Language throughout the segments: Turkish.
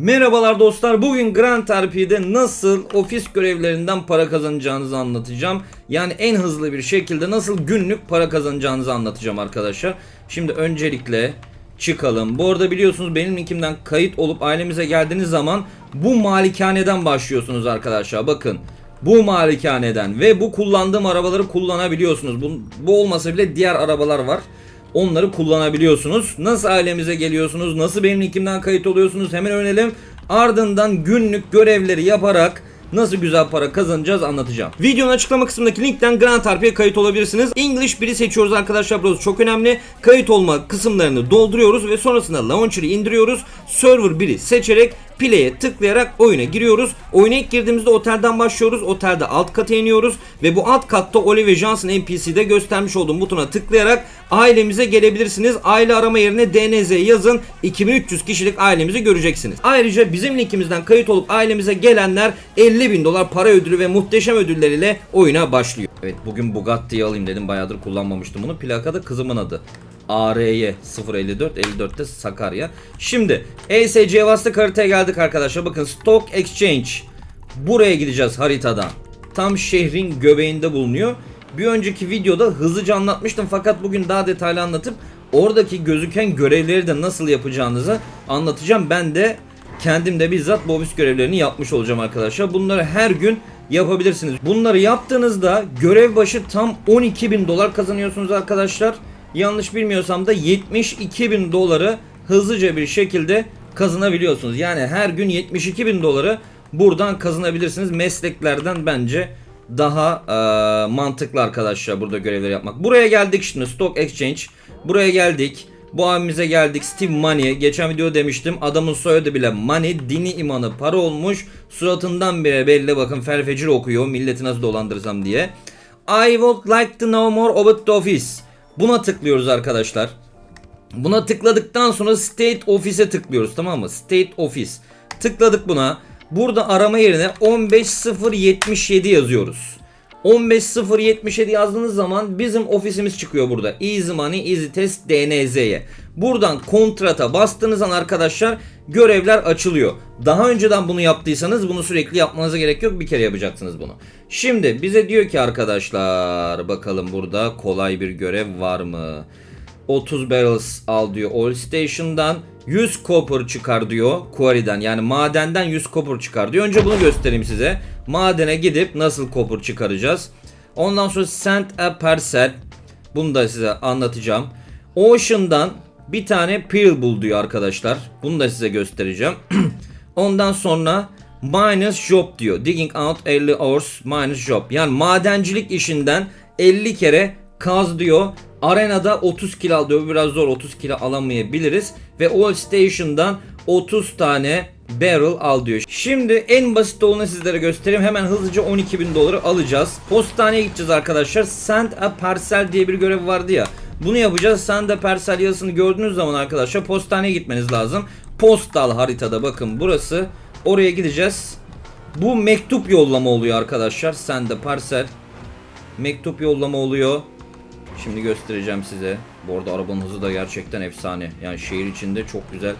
Merhabalar dostlar. Bugün Grand RP'de nasıl ofis görevlerinden para kazanacağınızı anlatacağım. Yani en hızlı bir şekilde nasıl günlük para kazanacağınızı anlatacağım arkadaşlar. Şimdi öncelikle çıkalım. Bu arada biliyorsunuz benim linkimden kayıt olup ailemize geldiğiniz zaman bu malikaneden başlıyorsunuz arkadaşlar. Bakın bu malikaneden ve bu kullandığım arabaları kullanabiliyorsunuz. Bu, bu olmasa bile diğer arabalar var. Onları kullanabiliyorsunuz. Nasıl ailemize geliyorsunuz? Nasıl benim linkimden kayıt oluyorsunuz? Hemen öğrenelim. Ardından günlük görevleri yaparak nasıl güzel para kazanacağız anlatacağım. Videonun açıklama kısmındaki linkten Grand RP'ye kayıt olabilirsiniz. English 1'i seçiyoruz arkadaşlar. Burası çok önemli. Kayıt olma kısımlarını dolduruyoruz ve sonrasında launcher'ı indiriyoruz. Server 1'i seçerek play'e tıklayarak oyuna giriyoruz. Oyuna ilk girdiğimizde otelden başlıyoruz. Otelde alt kata iniyoruz ve bu alt katta Oliver Johnson NPC'de göstermiş olduğum butona tıklayarak ailemize gelebilirsiniz. Aile arama yerine DNZ yazın. 2300 kişilik ailemizi göreceksiniz. Ayrıca bizim linkimizden kayıt olup ailemize gelenler 50 bin dolar para ödülü ve muhteşem ödülleriyle oyuna başlıyor. Evet bugün Bugatti'yi alayım dedim. Bayağıdır kullanmamıştım bunu. Plakada kızımın adı. ARY 054 54'te Sakarya. Şimdi ESC Vasıta haritaya geldik arkadaşlar. Bakın Stock Exchange. Buraya gideceğiz haritadan. Tam şehrin göbeğinde bulunuyor. Bir önceki videoda hızlıca anlatmıştım fakat bugün daha detaylı anlatıp oradaki gözüken görevleri de nasıl yapacağınızı anlatacağım. Ben de kendim de bizzat bu ofis görevlerini yapmış olacağım arkadaşlar. Bunları her gün yapabilirsiniz. Bunları yaptığınızda görev başı tam 12 bin dolar kazanıyorsunuz arkadaşlar. Yanlış bilmiyorsam da 72 bin doları hızlıca bir şekilde kazanabiliyorsunuz. Yani her gün 72 bin doları buradan kazanabilirsiniz. Mesleklerden bence daha eee, mantıklı arkadaşlar burada görevleri yapmak. Buraya geldik şimdi Stock Exchange. Buraya geldik. Bu abimize geldik Steve Money. Geçen video demiştim adamın soyadı bile Money. Dini imanı para olmuş. Suratından bile belli bakın felfecir okuyor. Milleti nasıl dolandırsam diye. I would like to know more about the office. Buna tıklıyoruz arkadaşlar. Buna tıkladıktan sonra State Office'e tıklıyoruz tamam mı? State Office. Tıkladık buna. Burada arama yerine 15077 yazıyoruz. 15077 yazdığınız zaman bizim ofisimiz çıkıyor burada. Easy Money, Easy Test, DNZ'ye. Buradan kontrata bastığınız an arkadaşlar görevler açılıyor. Daha önceden bunu yaptıysanız bunu sürekli yapmanıza gerek yok. Bir kere yapacaksınız bunu. Şimdi bize diyor ki arkadaşlar bakalım burada kolay bir görev var mı? 30 barrels al diyor oil station'dan 100 copper çıkar diyor quarry'den yani madenden 100 copper çıkar diyor. Önce bunu göstereyim size. Madene gidip nasıl copper çıkaracağız. Ondan sonra send a parcel. Bunu da size anlatacağım. Ocean'dan bir tane pearl bul diyor arkadaşlar. Bunu da size göstereceğim. Ondan sonra minus job diyor. Digging out 50 hours minus job. Yani madencilik işinden 50 kere kaz diyor. Arenada 30 kilo al diyor. Bu Biraz zor 30 kilo alamayabiliriz. Ve Oil Station'dan 30 tane barrel al diyor. Şimdi en basit olanı sizlere göstereyim. Hemen hızlıca 12 bin doları alacağız. Postaneye gideceğiz arkadaşlar. Send a parcel diye bir görev vardı ya. Bunu yapacağız. Send a parcel yazısını gördüğünüz zaman arkadaşlar postaneye gitmeniz lazım. Postal haritada bakın burası. Oraya gideceğiz. Bu mektup yollama oluyor arkadaşlar. Send a parcel. Mektup yollama oluyor. Şimdi göstereceğim size. Bu arada arabanın hızı da gerçekten efsane. Yani şehir içinde çok güzel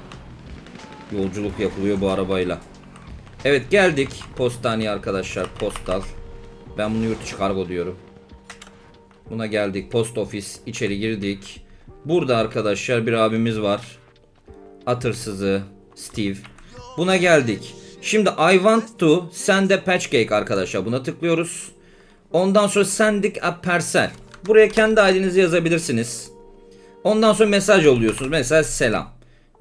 yolculuk yapılıyor bu arabayla. Evet geldik postaneye arkadaşlar. Postal. Ben bunu yurt dışı kargo diyorum. Buna geldik. Post ofis. içeri girdik. Burada arkadaşlar bir abimiz var. Atırsızı Steve. Buna geldik. Şimdi I want to send a patch cake arkadaşlar. Buna tıklıyoruz. Ondan sonra sendik a parcel. Buraya kendi ID'nizi yazabilirsiniz. Ondan sonra mesaj yolluyorsunuz. Mesela selam.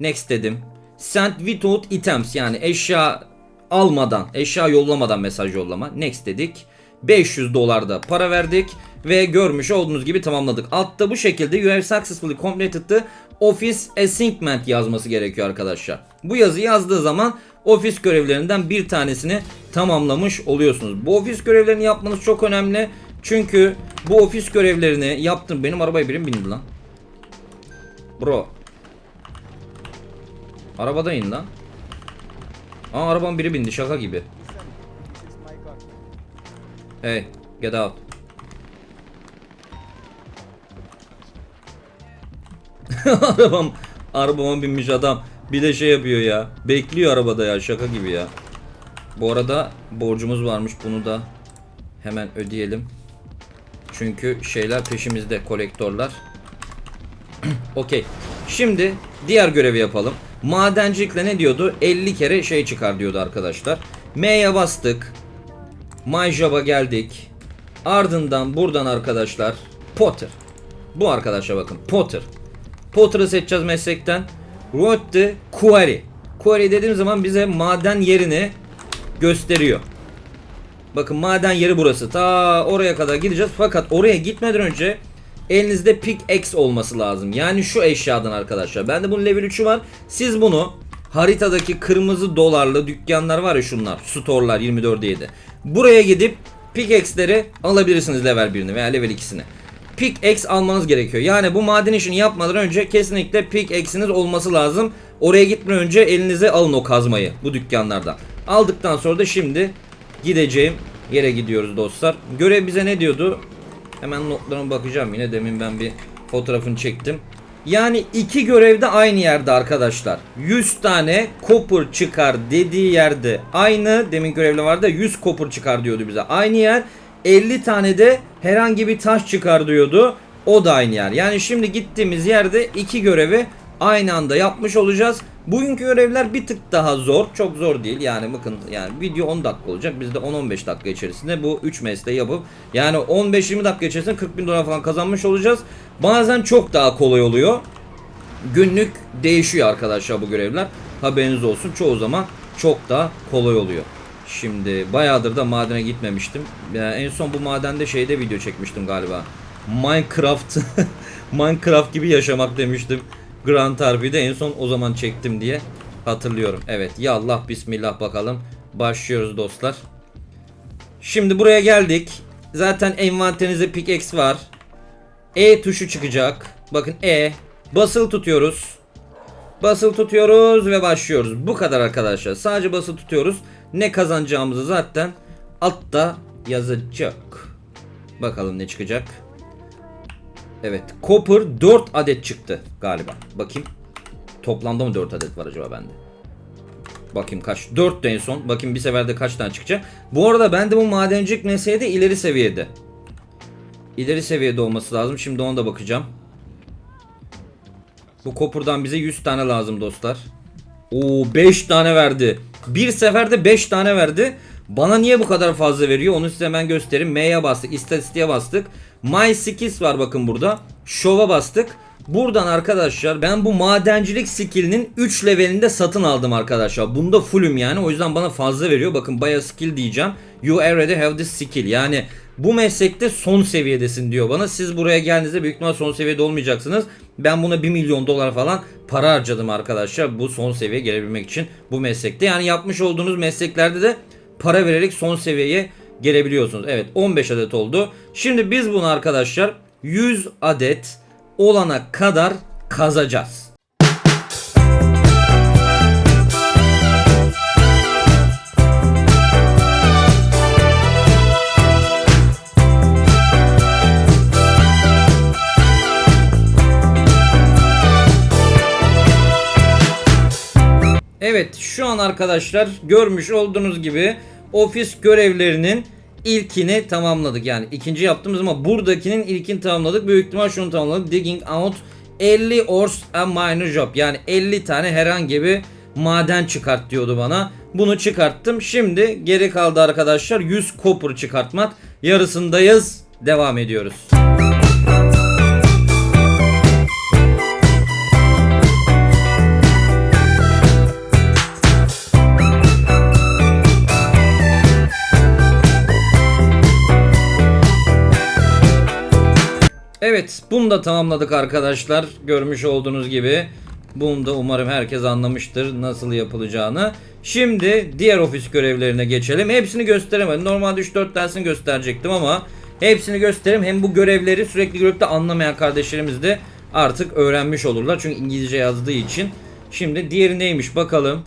Next dedim. Send without items yani eşya almadan, eşya yollamadan mesaj yollama. Next dedik. 500 dolar da para verdik ve görmüş olduğunuz gibi tamamladık. Altta bu şekilde you have successfully completed the office assignment yazması gerekiyor arkadaşlar. Bu yazı yazdığı zaman ofis görevlerinden bir tanesini tamamlamış oluyorsunuz. Bu ofis görevlerini yapmanız çok önemli. Çünkü bu ofis görevlerini yaptım. Benim arabaya birim bindi lan. Bro. Arabada in lan. Aa arabanın biri bindi şaka gibi. Hey, get out. Arabam, arabama binmiş adam. Bir de şey yapıyor ya. Bekliyor arabada ya şaka gibi ya. Bu arada borcumuz varmış bunu da hemen ödeyelim. Çünkü şeyler peşimizde kolektörler. Okey. Şimdi diğer görevi yapalım. Madencilikle ne diyordu? 50 kere şey çıkar diyordu arkadaşlar. M'ye bastık. My Job'a geldik. Ardından buradan arkadaşlar Potter. Bu arkadaşa bakın Potter. Potter'ı seçeceğiz meslekten. Road to Quarry. Quarry dediğim zaman bize maden yerini gösteriyor. Bakın maden yeri burası. Ta oraya kadar gideceğiz. Fakat oraya gitmeden önce elinizde pickaxe olması lazım. Yani şu eşyadan arkadaşlar. Bende bunun level 3'ü var. Siz bunu haritadaki kırmızı dolarlı dükkanlar var ya şunlar. Store'lar 24'e 7. Buraya gidip pickaxe'leri alabilirsiniz level 1'ini veya level 2'sini. Pickaxe almanız gerekiyor. Yani bu maden işini yapmadan önce kesinlikle pickaxe'iniz olması lazım. Oraya gitmeden önce elinize alın o kazmayı bu dükkanlardan. Aldıktan sonra da şimdi gideceğim yere gidiyoruz dostlar. Görev bize ne diyordu? Hemen notlarıma bakacağım yine demin ben bir fotoğrafını çektim. Yani iki görevde aynı yerde arkadaşlar. 100 tane copper çıkar dediği yerde aynı demin görevli vardı 100 copper çıkar diyordu bize. Aynı yer 50 tane de herhangi bir taş çıkar diyordu. O da aynı yer. Yani şimdi gittiğimiz yerde iki görevi aynı anda yapmış olacağız. Bugünkü görevler bir tık daha zor. Çok zor değil. Yani bakın yani video 10 dakika olacak. Biz de 10-15 dakika içerisinde bu 3 mesleği yapıp yani 15-20 dakika içerisinde 40 bin dolar falan kazanmış olacağız. Bazen çok daha kolay oluyor. Günlük değişiyor arkadaşlar bu görevler. Haberiniz olsun. Çoğu zaman çok daha kolay oluyor. Şimdi bayağıdır da madene gitmemiştim. Yani en son bu madende şeyde video çekmiştim galiba. Minecraft Minecraft gibi yaşamak demiştim. Grand RP'de en son o zaman çektim diye hatırlıyorum. Evet ya Allah bismillah bakalım. Başlıyoruz dostlar. Şimdi buraya geldik. Zaten envanterinizde pickaxe var. E tuşu çıkacak. Bakın E. Basılı tutuyoruz. Basılı tutuyoruz ve başlıyoruz. Bu kadar arkadaşlar. Sadece basılı tutuyoruz. Ne kazanacağımızı zaten altta yazacak. Bakalım ne çıkacak. Evet. Copper 4 adet çıktı galiba. Bakayım. Toplamda mı 4 adet var acaba bende? Bakayım kaç. 4 de en son. Bakayım bir seferde kaç tane çıkacak. Bu arada bende bu madencilik mesleği de ileri seviyede. İleri seviyede olması lazım. Şimdi ona da bakacağım. Bu kopurdan bize 100 tane lazım dostlar. Oo 5 tane verdi. Bir seferde 5 tane verdi. Bana niye bu kadar fazla veriyor onu size hemen göstereyim. M'ye bastık. istatistiğe bastık. My skills var bakın burada. Show'a bastık. Buradan arkadaşlar ben bu madencilik skillinin 3 levelinde satın aldım arkadaşlar. Bunda fullüm yani o yüzden bana fazla veriyor. Bakın baya skill diyeceğim. You already have this skill. Yani bu meslekte son seviyedesin diyor bana. Siz buraya geldiğinizde büyük ihtimal son seviyede olmayacaksınız. Ben buna 1 milyon dolar falan para harcadım arkadaşlar. Bu son seviyeye gelebilmek için bu meslekte. Yani yapmış olduğunuz mesleklerde de para vererek son seviyeye gelebiliyorsunuz. Evet 15 adet oldu. Şimdi biz bunu arkadaşlar 100 adet olana kadar kazacağız. Evet şu an arkadaşlar görmüş olduğunuz gibi ofis görevlerinin ilkini tamamladık. Yani ikinci yaptığımız ama buradakinin ilkini tamamladık. Büyük ihtimal şunu tamamladık. Digging out 50 ores a minor job. Yani 50 tane herhangi bir maden çıkart diyordu bana. Bunu çıkarttım. Şimdi geri kaldı arkadaşlar 100 copper çıkartmak. Yarısındayız. Devam ediyoruz. Evet bunu da tamamladık arkadaşlar. Görmüş olduğunuz gibi. Bunu da umarım herkes anlamıştır nasıl yapılacağını. Şimdi diğer ofis görevlerine geçelim. Hepsini gösteremedim. Normalde 3-4 tanesini gösterecektim ama hepsini göstereyim. Hem bu görevleri sürekli görüp de anlamayan kardeşlerimiz de artık öğrenmiş olurlar. Çünkü İngilizce yazdığı için. Şimdi diğeri neymiş bakalım.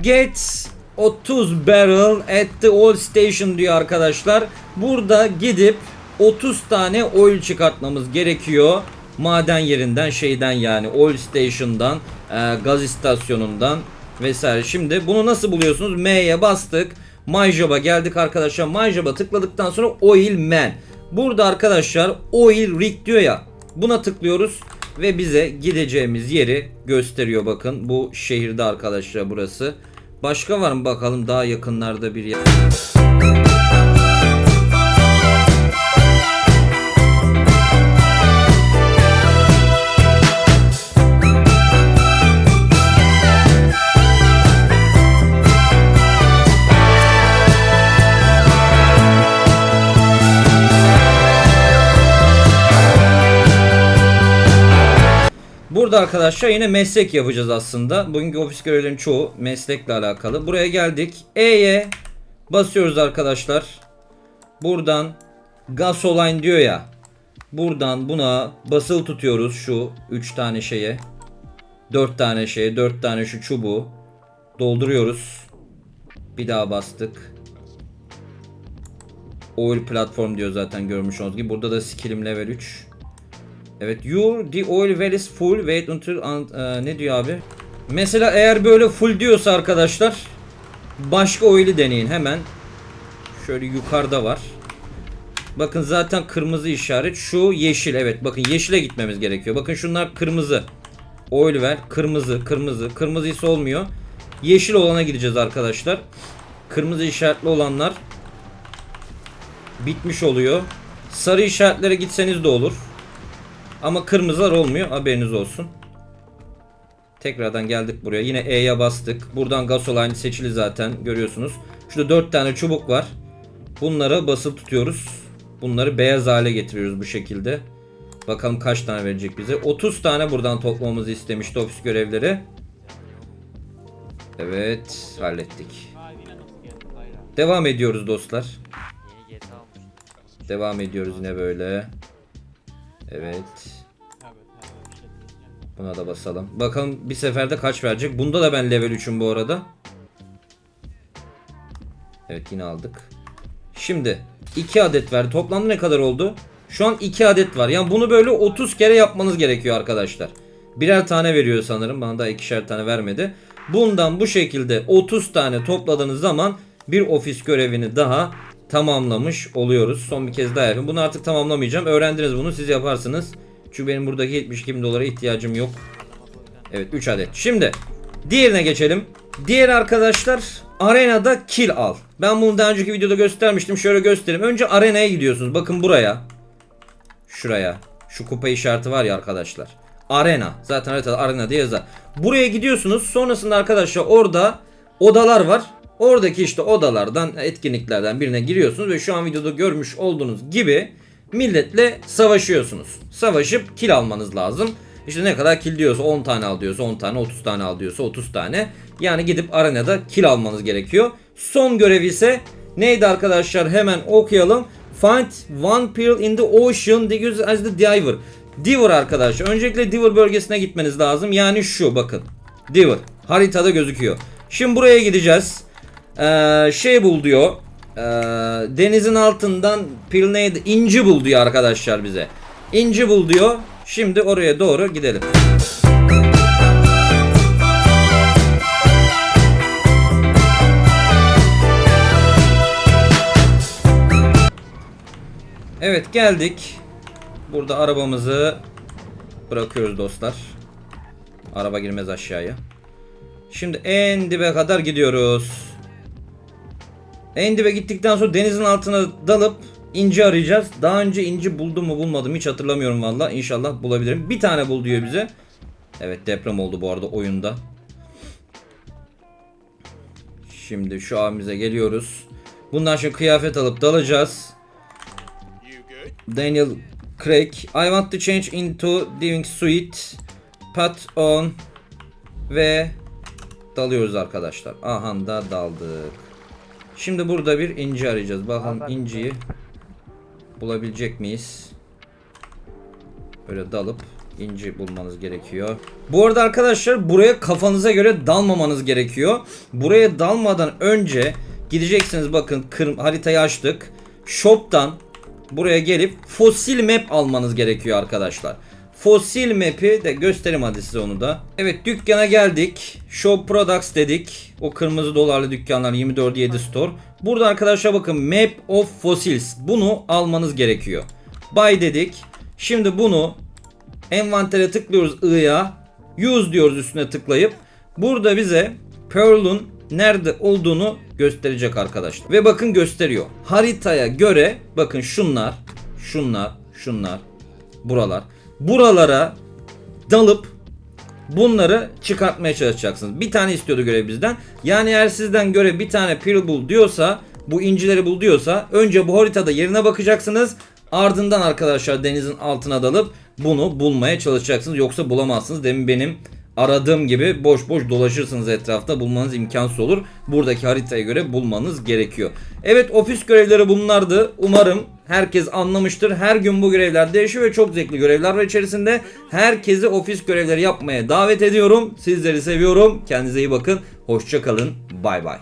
Get 30 barrel at the oil station diyor arkadaşlar. Burada gidip 30 tane oil çıkartmamız gerekiyor. Maden yerinden şeyden yani oil station'dan e, gaz istasyonundan vesaire. Şimdi bunu nasıl buluyorsunuz? M'ye bastık. MyJob'a geldik arkadaşlar. MyJob'a tıkladıktan sonra Oil Man. Burada arkadaşlar Oil Rig diyor ya. Buna tıklıyoruz ve bize gideceğimiz yeri gösteriyor bakın. Bu şehirde arkadaşlar burası. Başka var mı bakalım daha yakınlarda bir yer. Burada arkadaşlar yine meslek yapacağız aslında. Bugünkü ofis görevlerinin çoğu meslekle alakalı. Buraya geldik. E'ye basıyoruz arkadaşlar. Buradan gasoline diyor ya. Buradan buna basılı tutuyoruz şu 3 tane şeye. 4 tane şeye, 4 tane şu çubuğu dolduruyoruz. Bir daha bastık. Oil platform diyor zaten görmüş olduğunuz gibi. Burada da skillim level 3. Evet your the oil well is full wait until un- e, ne diyor abi? Mesela eğer böyle full diyorsa arkadaşlar başka oil'i deneyin hemen. Şöyle yukarıda var. Bakın zaten kırmızı işaret şu yeşil evet bakın yeşile gitmemiz gerekiyor. Bakın şunlar kırmızı. Oil ver kırmızı kırmızı kırmızı ise olmuyor. Yeşil olana gideceğiz arkadaşlar. Kırmızı işaretli olanlar bitmiş oluyor. Sarı işaretlere gitseniz de olur. Ama kırmızılar olmuyor. Haberiniz olsun. Tekrardan geldik buraya. Yine E'ye bastık. Buradan gasoline seçili zaten. Görüyorsunuz. Şurada 4 tane çubuk var. Bunlara basılı tutuyoruz. Bunları beyaz hale getiriyoruz bu şekilde. Bakalım kaç tane verecek bize. 30 tane buradan toplamamızı istemişti ofis görevleri. Evet hallettik. Devam ediyoruz dostlar. Devam ediyoruz yine böyle. Evet. Buna da basalım. Bakalım bir seferde kaç verecek. Bunda da ben level 3'üm bu arada. Evet yine aldık. Şimdi 2 adet verdi. Toplamda ne kadar oldu? Şu an 2 adet var. Yani bunu böyle 30 kere yapmanız gerekiyor arkadaşlar. Birer tane veriyor sanırım. Bana da ikişer tane vermedi. Bundan bu şekilde 30 tane topladığınız zaman bir ofis görevini daha tamamlamış oluyoruz. Son bir kez daha yapayım. Bunu artık tamamlamayacağım. Öğrendiniz bunu siz yaparsınız. Çünkü benim buradaki 72 bin dolara ihtiyacım yok. Evet 3 adet. Şimdi diğerine geçelim. Diğer arkadaşlar arenada kill al. Ben bunu daha önceki videoda göstermiştim. Şöyle göstereyim. Önce arenaya gidiyorsunuz. Bakın buraya. Şuraya. Şu kupa işareti var ya arkadaşlar. Arena. Zaten haritada arena diye yazar. Buraya gidiyorsunuz. Sonrasında arkadaşlar orada odalar var. Oradaki işte odalardan, etkinliklerden birine giriyorsunuz ve şu an videoda görmüş olduğunuz gibi milletle savaşıyorsunuz. Savaşıp kill almanız lazım. İşte ne kadar kill diyorsa 10 tane al diyorsa 10 tane, 30 tane al diyorsa 30 tane. Yani gidip arenada kill almanız gerekiyor. Son görev ise neydi arkadaşlar? Hemen okuyalım. Find one pearl in the ocean as the diver. Diver arkadaşlar. Öncelikle Diver bölgesine gitmeniz lazım. Yani şu bakın. Diver. Haritada gözüküyor. Şimdi buraya gideceğiz. Ee, şey bul diyor. Ee, denizin altından pearl neydi? İnci bul diyor arkadaşlar bize. İnci bul diyor. Şimdi oraya doğru gidelim. Evet geldik. Burada arabamızı bırakıyoruz dostlar. Araba girmez aşağıya. Şimdi en dibe kadar gidiyoruz. En dibe gittikten sonra denizin altına dalıp inci arayacağız. Daha önce inci buldum mu bulmadım hiç hatırlamıyorum valla. İnşallah bulabilirim. Bir tane bul diyor bize. Evet deprem oldu bu arada oyunda. Şimdi şu abimize geliyoruz. Bundan sonra kıyafet alıp dalacağız. Daniel Craig. I want to change into diving suit. Put on. Ve dalıyoruz arkadaşlar. Aha da daldık. Şimdi burada bir inci arayacağız. Bakalım inciyi bulabilecek miyiz? Böyle dalıp inci bulmanız gerekiyor. Bu arada arkadaşlar buraya kafanıza göre dalmamanız gerekiyor. Buraya dalmadan önce gideceksiniz bakın kır, haritayı açtık. Shop'tan buraya gelip fosil map almanız gerekiyor arkadaşlar. Fosil map'i de göstereyim hadi size onu da. Evet dükkana geldik. Show products dedik. O kırmızı dolarlı dükkanlar 24-7 store. Burada arkadaşlar bakın map of fossils. Bunu almanız gerekiyor. Buy dedik. Şimdi bunu envantere tıklıyoruz I'ya. Use diyoruz üstüne tıklayıp. Burada bize Pearl'un nerede olduğunu gösterecek arkadaşlar. Ve bakın gösteriyor. Haritaya göre bakın şunlar, şunlar, şunlar, buralar. Buralara dalıp bunları çıkartmaya çalışacaksınız. Bir tane istiyordu görev bizden. Yani eğer sizden görev bir tane Pearl bul diyorsa, bu incileri bul diyorsa önce bu haritada yerine bakacaksınız. Ardından arkadaşlar denizin altına dalıp bunu bulmaya çalışacaksınız. Yoksa bulamazsınız. Demin benim aradığım gibi boş boş dolaşırsınız etrafta bulmanız imkansız olur. Buradaki haritaya göre bulmanız gerekiyor. Evet ofis görevleri bunlardı. Umarım herkes anlamıştır. Her gün bu görevler değişiyor ve çok zevkli görevler var içerisinde. Herkesi ofis görevleri yapmaya davet ediyorum. Sizleri seviyorum. Kendinize iyi bakın. Hoşça kalın. Bay bay.